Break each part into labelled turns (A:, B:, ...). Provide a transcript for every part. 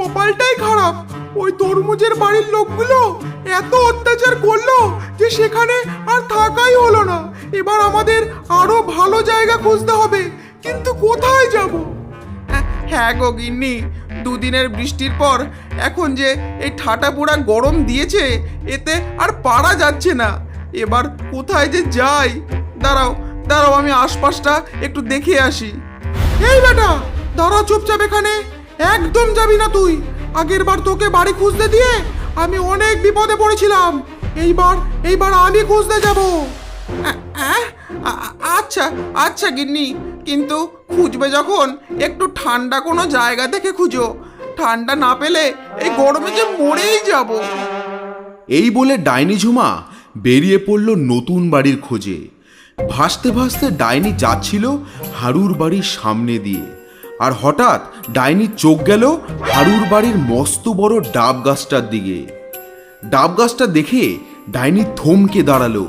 A: কপালটাই খারাপ। ওই তরমুজের বাড়ির লোকগুলো এত অত্যাচার করল যে সেখানে আর থাকাই হলো না। এবার আমাদের আরও ভালো জায়গা খুঁজতে হবে। কিন্তু কোথায় যাব? হ্যাঁ গো গিন্নি, দুদিনের বৃষ্টির পর এখন যে এই ঠাটা পোড়া গরম দিয়েছে, এতে আর পারা যাচ্ছে না। এবার কোথায় যে যাই? দাঁড়াও দাঁড়াও, আমি আশপাশটা একটু দেখে আসি। এই বেটা দাঁড়া চুপচাপ এখানে। একদম যাবি না তুই। আগের বার তোকে বাড়ি খুঁজতে দিয়ে আমি অনেক বিপদে পড়েছিলাম। এইবার এইবার আমি খুঁজতে যাব। আচ্ছা আচ্ছা গিন্নি। কিন্তু খুঁজবে যখন একটু ঠান্ডা কোনো জায়গা থেকে খুঁজো। ঠান্ডা না পেলে এই গরমে যে মরেই যাব।
B: এই বলে ডাইনি ঝুমা বেরিয়ে পড়ল নতুন বাড়ির খোঁজে। ভাসতে ভাসতে ডাইনি যাচ্ছিল হারুর বাড়ির সামনে দিয়ে। আর হঠাৎ ডাইনির চোখ গেল হারুর বাড়ির মস্ত বড় ডাব গাছটার দিকে। ডাব গাছটা দেখে ডাইনি থমকে দাঁড়াল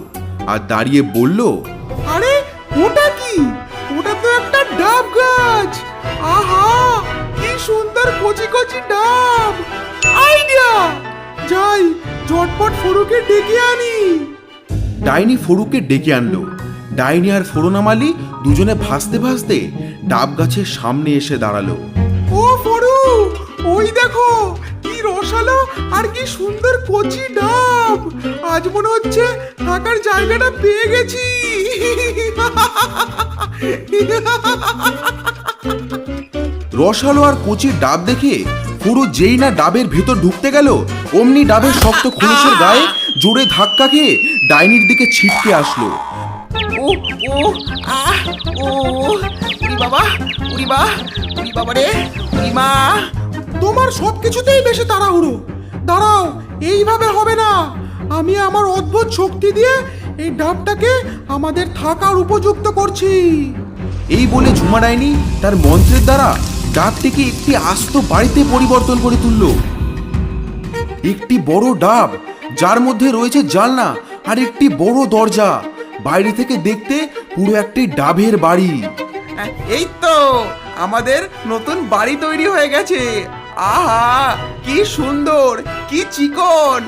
B: আর দাঁড়িয়ে বলল
A: আরে ওটা কি? ওটা তো একটা ডাব গাছ। আহা কি সুন্দর কচি কচি ডাব। আইডিয়া! যাই ঝটপট ফরুকে ডেকে আনি।
B: ডাইনি ফরুকে ডেকে আনলো। ডাইনি আর ফোরনামালি দুজনে ভাসতে ভাসতে ডাব গাছের সামনে এসে দাঁড়াল।
A: ও ফরু ওই দেখো কি রসালো আর কি সুন্দর কচি ডাব। আজ মনে হচ্ছে থাকার জায়গাটা পেয়ে গেছি।
B: রসালো আর কচির ডাব দেখে পুরো যেই না ডাবের ভেতর ঢুকতে গেল অমনি ডাবের শক্ত খোলসের গায়ে জোরে ধাক্কা খেয়ে ডাইনির দিকে ছিটকে আসলো।
A: ও ও আহ ও উরি বাবা উরি বা উরি বাবা রে উরি মা। তোমার সব কিছুতেই বেশি তাড়াহুড়ো। দাঁড়াও এইভাবে হবে না। আমি আমার অদ্ভুত শক্তি দিয়ে এই ডাবটাকে আমাদের থাকার উপযুক্ত করছি।
B: এই বলে ঝুমা ডাইনি তার মন্ত্রের দ্বারা ডাবটিকে একটি আস্ত বাড়িতে পরিবর্তন করে তুলল। একটি বড় ডাব যার মধ্যে রয়েছে জানলা আর একটি বড় দরজা। বাইরে থেকে দেখতে পুরো একটি ডাবের বাড়ি।
A: এই তো আমাদের নতুন বাড়ি তৈরি হয়ে গেছে। আহা কি সুন্দর কি চিকন।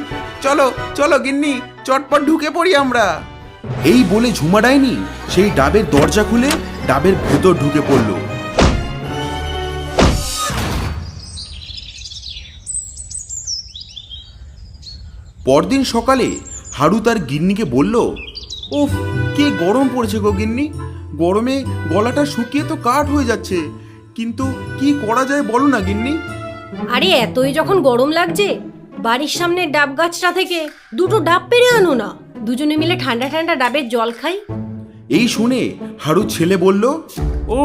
A: চলো চলো গিন্নি চটপট ঢুকে পড়ি আমরা।
B: এই বলে ঝুমা ডাইনি সেই ডাবের দরজা খুলে ডাবের ভেতর ঢুকে পড়ল। পরদিন সকালে হাড়ু তার গিন্নিকে বলল উফ কে গরম পড়েছে গো গিন্নি। গরমে গলাটা শুকিয়ে তো কাঠ হয়ে যাচ্ছে। কিন্তু কি করা যায় বলো না গিন্নি।
C: আরে এতই যখন গরম লাগছে বাড়ির সামনে ডাব গাছটা থেকে দুটো ডাব পেরে আনো না। দুজনে মিলে ঠান্ডা ঠান্ডা ডাবের জল খাই।
B: এই শুনে হাড়ু ছেলে বলল
D: ও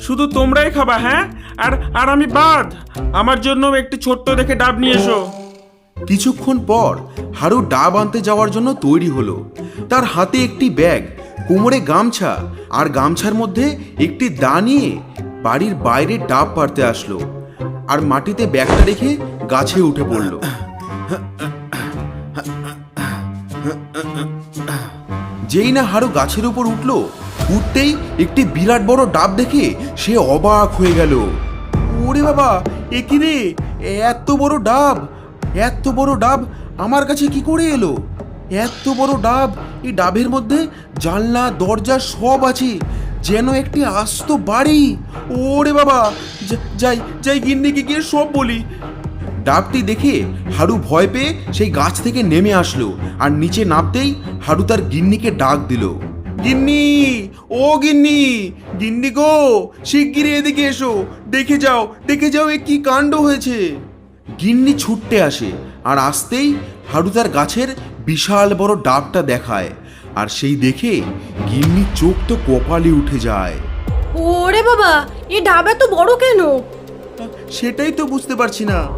D: শুধু তোমরাই খাবা হ্যাঁ? আর আর আমি বাদ। আমার জন্য একটি ছোট্ট দেখে ডাব নিয়ে এসো।
B: কিছুক্ষণ পর হারু ডাব আনতে যাওয়ার জন্য তৈরি হলো। তার হাতে একটি ব্যাগ, কোমরে গামছা আর গামছার মধ্যে একটি দা নিয়ে বাড়ির বাইরে ডাব পারতে আসলো আর মাটিতে ব্যাগটা রেখে গাছে উঠে পড়ল। যেই না হারু গাছের উপর উঠল, উঠতেই একটি বিরাট বড় ডাব দেখে সে অবাক হয়ে গেল। ওরে বাবা, এ রে? এত বড় ডাব! এত বড় ডাব আমার কাছে কি করে এলো? এত বড় ডাব, এই ডাবের মধ্যে জানলা, দরজা সব আছে। যেন একটি আস্ত বাড়ি। ওরে বাবা যাই যাই গিন্নিকে গিয়ে সব বলি। ডাবটি দেখে হাড়ু ভয় পেয়ে সেই গাছ থেকে নেমে আসলো আর নিচে নামতেই হাড়ু তার গিন্নিকে ডাক দিল। গিন্নি, ও গিন্নি গিন্নি গো, শিগগিরই এদিকে এসো। দেখে যাও দেখে যাও এ কি কাণ্ড হয়েছে। গিন্নি ছুটতে আসে আর আসতেই হাড়ু তার গাছের বিশাল বড় ডাবটা দেখায়। আর সেই দেখে গিন্নির চোখ তো কপালে উঠে যায়।
C: ওরে বাবা এ ডাব এত বড় কেন?
B: সেটাই তো বুঝতে পারছি না।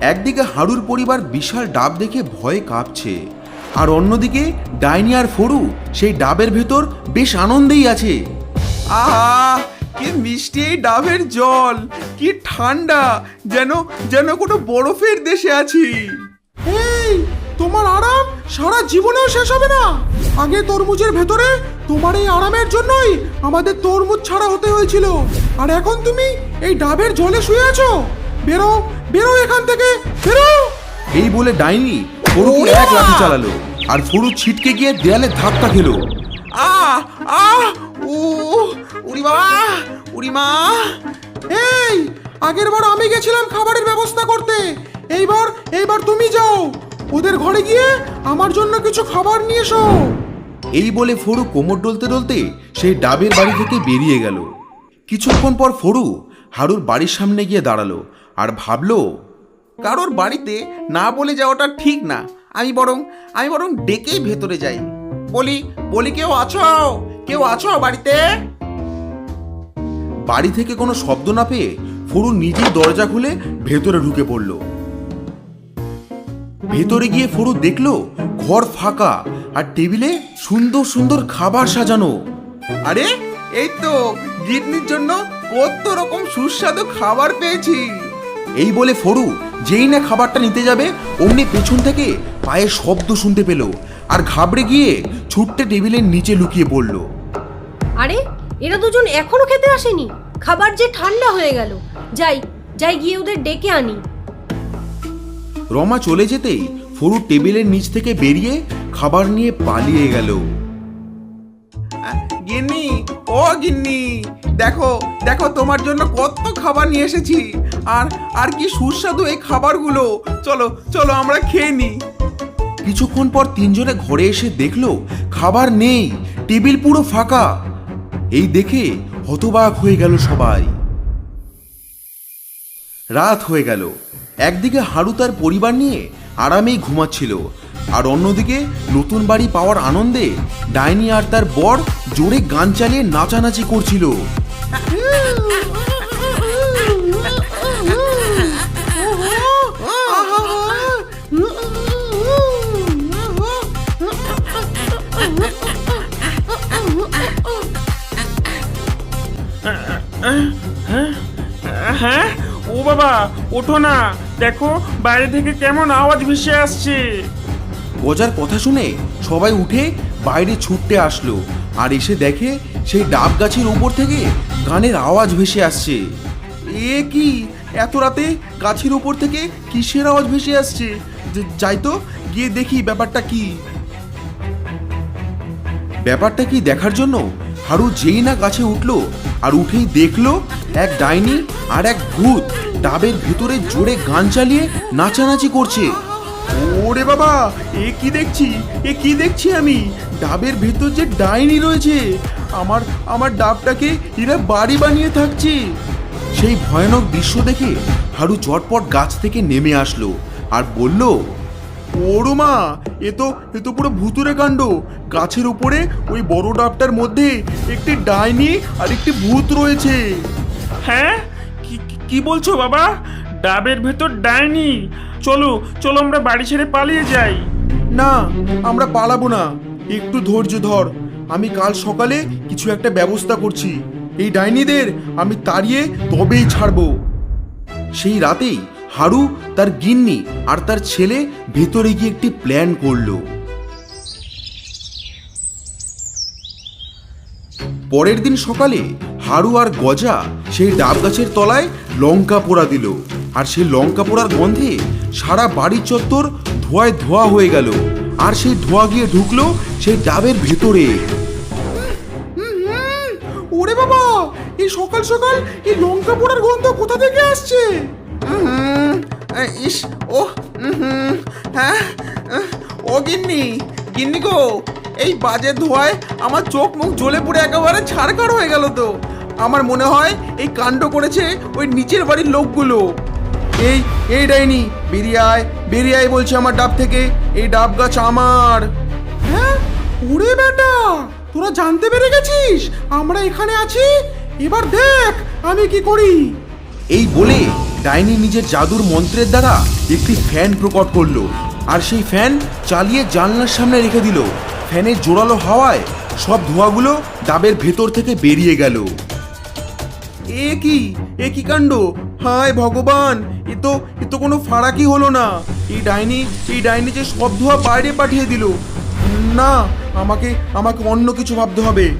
B: একদিকে হাড়ুর পরিবার বিশাল ডাব দেখে ভয়ে কাঁপছে আর অন্যদিকে ডাইনি আর ফরু সেই ডাবের ভেতর বেশ আনন্দেই আছে।
A: আহা! কি মিষ্টি এই ডাবের জল। কি ঠান্ডা যেন যেন কোনো বরফের দেশে আছি। এই তোমার আরাম সারা জীবনেও শেষ হবে না। আগে তরমুজের ভেতরে তোমার এই আরামের জন্যই আমাদের তরমুজ ছাড়া হতে হয়েছিল। আর এখন তুমি এই ডাবের জলে শুয়ে আছো। বেরো বেরো এখান থেকে বেরো।
B: এই বলে ডাইনি ফরুকে এক লাঠি চালালো আর ফরু ছিটকে গিয়ে দেয়ালে ধাক্কা খেলো।
A: আ আ ও উড়ি বাবা, উড়ি মা। এই, আগের বার আমি গেছিলাম খাবারের ব্যবস্থা করতে। এইবার এইবার তুমি যাও। ওদের ঘরে গিয়ে আমার জন্য কিছু খাবার নিয়ে এসো।
B: এই বলে ফরু কোমর ডলতে ডলতে সেই ডাবের বাড়ি থেকে বেরিয়ে গেল। কিছুক্ষণ পর ফরু হারুর বাড়ির সামনে গিয়ে দাঁড়াল আর ভাবলো,
E: কারোর বাড়িতে না বলে যাওয়াটা ঠিক না। আমি বরং আমি বরং ডেকেই ভেতরে যাই। বলি বলি, কেউ আছো? কেউ আছো বাড়িতে?
B: বাড়ি থেকে কোনো শব্দ না পেয়ে ফরু নিজেই দরজা খুলে ভেতরে ঢুকে পড়ল। ভেতরে গিয়ে ফরু দেখল ঘর ফাঁকা আর টেবিলে সুন্দর সুন্দর খাবার সাজানো।
E: আরে এই তো গিন্নির জন্য কত রকম সুস্বাদু খাবার পেয়েছি।
B: এই বলে ফরু যেই না খাবারটা নিতে যাবে অমনি পেছন থেকে পায়ের শব্দ শুনতে পেল আর ঘাবড়ে গিয়ে ছুটতে টেবিলের নিচে লুকিয়ে পড়ল।
C: আরে এরা দুজন এখনও খেতে আসেনি। খাবার যে ঠান্ডা হয়ে গেল। যাই যাই গিয়ে ওদের ডেকে আনি।
B: রমা চলে যেতেই ফরু টেবিলের নিচ থেকে বেরিয়ে খাবার নিয়ে পালিয়ে গেল।
E: গিন্নি ও গিন্নি দেখো দেখো তোমার জন্য কত খাবার নিয়ে এসেছি। আর আর কি সুস্বাদু এই খাবারগুলো। চলো চলো আমরা খেয়ে নিই
B: কিছুক্ষণ পর তিনজনে ঘরে এসে দেখল খাবার নেই টেবিল পুরো ফাঁকা। এই দেখে হতবাক হয়ে গেল সবাই। রাত হয়ে গেল। একদিকে হারু তার পরিবার নিয়ে আরামেই ঘুমাচ্ছিল, আর অন্যদিকে নতুন বাড়ি পাওয়ার আনন্দে ডাইনি আর তার বর জোরে গান চালিয়ে নাচানাচি করছিল।
D: বাবা, ওঠো না। দেখো, বাইরে থেকে কেমন আওয়াজ ভেসে আসছে।
B: গজার কথা শুনে সবাই উঠে বাইরে ছুটতে আসলো আর এসে দেখে সেই ডাব গাছের উপর থেকে গানের আওয়াজ ভেসে আসছে। এ কি? এত রাতে গাছের উপর থেকে কিসের আওয়াজ ভেসে আসছে? যাই তো, গিয়ে দেখি ব্যাপারটা কি। ব্যাপারটা কি দেখার জন্য হারু যেই না গাছে উঠল আর উঠেই দেখল এক ডাইনি আর এক ভূত। ডাবের ভিতরে জোরে গান চালিয়ে নাচানাচি করছে। ওরে বাবা, এ কি দেখছি? এ কি দেখছি আমি? ডাবের ভেতর যে ডাইনি রয়েছে, আমার আমার ডাবটাকে এরা বাড়ি বানিয়ে থাকছে। সেই ভয়ানক দৃশ্য দেখে হারু চটপট গাছ থেকে নেমে আসলো আর বলল, ওরো মা, এ তো এ তো পুরো ভুতুরে কাণ্ড। গাছের উপরে ওই বড় ডাবটার মধ্যে একটি ডাইনি আর একটি ভূত রয়েছে।
D: হ্যাঁ? কি বলছো বাবা? ডাবের ভেতর ডাইনি। চলো চলো আমরা বাড়ি ছেড়ে পালিয়ে যাই।
B: না, আমরা পালাবো না। একটু ধৈর্য ধর। আমি কাল সকালে কিছু একটা ব্যবস্থা করছি। এই ডাইনিদের আমি তাড়িয়ে তবেই ছাড়বো। সেই রাতেই হারু তার গিন্নি আর তার ছেলে ভেতরে গিয়ে একটি প্ল্যান করল। পরের দিন সকালে হারু আর গজা সেই ডাব গাছের তলায় লঙ্কা পোড়া দিল। আর সেই লঙ্কা পোড়ার গন্ধে সারা বাড়ির চত্বর ধোঁয়ায় ধোয়া হয়ে গেল। আর সেই ধোঁয়া গিয়ে ঢুকলো সেই ডাবের ভেতরে।
A: ওরে বাবা এই সকাল সকাল এই লঙ্কা পোড়ার গন্ধ কোথা থেকে আসছে?
E: ইস ও হ্যাঁ আহ, ও গিন্নি গিন্নি গো এই বাজে ধোয়ায় আমার চোখ মুখ জ্বলে পড়ে একেবারে ছাড়খাড় হয়ে গেল তো। আমার মনে হয় এই কাণ্ড করেছে ওই নিচের বাড়ির লোকগুলো।
B: এই এই ডাইনি বেরিয়ে আয় বেরিয়ে আয় বলছে আমার ডাব থেকে এই ডাব গাছ আমার।
A: হ্যাঁ? ওরে বেটা তোরা জানতে পেরে গেছিস? আমরা এখানে আছি? এবার দেখ আমি কি করি।
B: এই বলে ডাইনি নিজের জাদুর মন্ত্রের দ্বারা একটি ফ্যান প্রকট করল আর সেই ফ্যান চালিয়ে জানলার সামনে রেখে দিল। ফ্যানের জোরালো হাওয়ায় সব ধোঁয়াগুলো ডাবের ভেতর থেকে বেরিয়ে গেল। এ কি? এ কি কাণ্ড? হায় ভগবান! এ তো এ তো কোনো ফারাকি হলো না। এই ডাইনি এই ডাইনি যে সব ধোয়া বাইরে পাঠিয়ে দিল। না, আমাকে আমাকে অন্য কিছু ভাবতে হবে।